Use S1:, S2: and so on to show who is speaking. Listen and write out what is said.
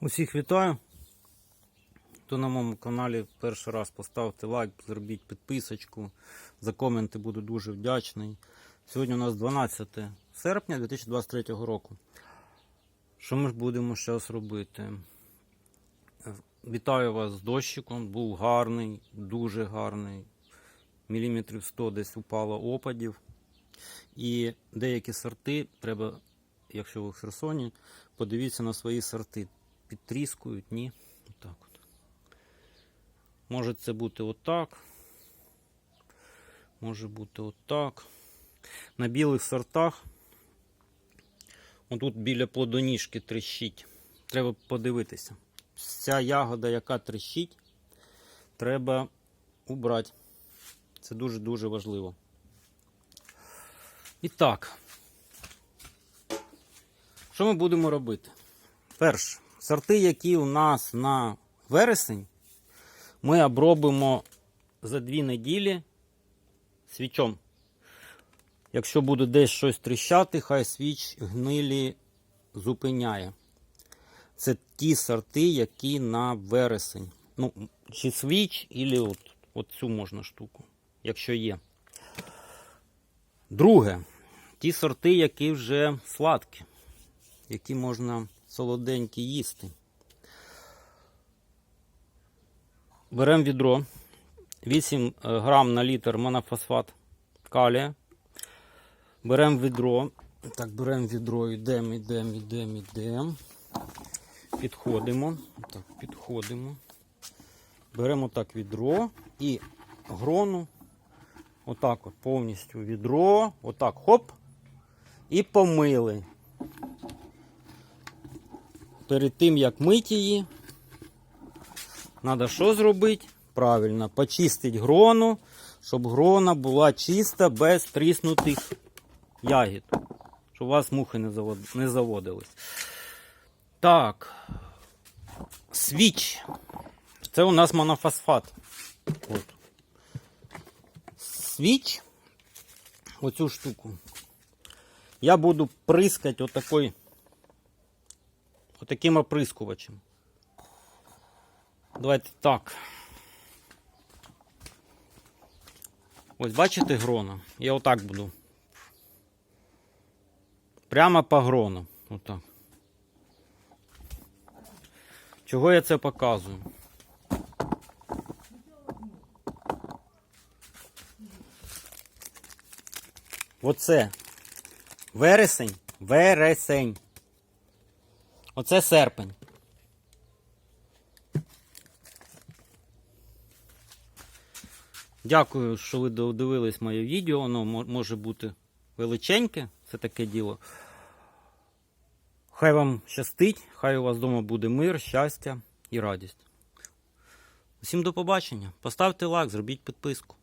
S1: Усіх вітаю. Хто на моєму каналі перший раз поставте лайк, зробіть підписочку. За коменти буду дуже вдячний. Сьогодні у нас 12 серпня 2023 року. Що ми ж будемо зараз робити? Вітаю вас з дощиком. Був гарний, дуже гарний. Міліметрів 100 десь упало опадів. І деякі сорти треба, якщо ви в Херсоні, подивіться на свої сорти. Підтріскують, ні. Отак от. Може це бути отак. Може бути отак. На білих сортах. Отут біля плодоніжки тріщить. Треба подивитися. Ця ягода, яка тріщить, треба убрати. Це дуже-дуже важливо. І так, що ми будемо робити? Перше, сорти, які у нас на вересень, ми обробимо за дві неділі свічом. Якщо буде десь щось тріщати, хай свіч гнилі зупиняє. Це ті сорти, які на вересень. Ну, чи свіч, і от, от цю можна штуку, якщо є. Друге, ті сорти, які вже сладкі, які можна солоденькі їсти. Беремо відро. 8 грам на літр монофосфат калія. Беремо відро. Так, беремо відро, йдемо, йдемо, йдемо, йдемо. Підходимо. Так, підходимо. Беремо так відро і грону. Отак от повністю відро. Отак хоп. І помили. Перед тим, як мити її, треба що зробити? Правильно, почистити грону, щоб грона була чиста, без тріснутих ягід. Щоб у вас мухи не заводились. Так. Свіч. Це у нас монофосфат. От. Свіч. Оцю штуку. Я буду прискати отакой, отаким оприскувачем. Давайте так. Ось бачите грона? Я отак буду. Прямо по грону. Отак. Чого я це показую? Оце вересень, вересень. Оце серпень. Дякую, що ви додивились моє відео. Воно може бути величеньке, це таке діло. Хай вам щастить, хай у вас вдома буде мир, щастя і радість. Усім до побачення. Поставте лайк, зробіть підписку.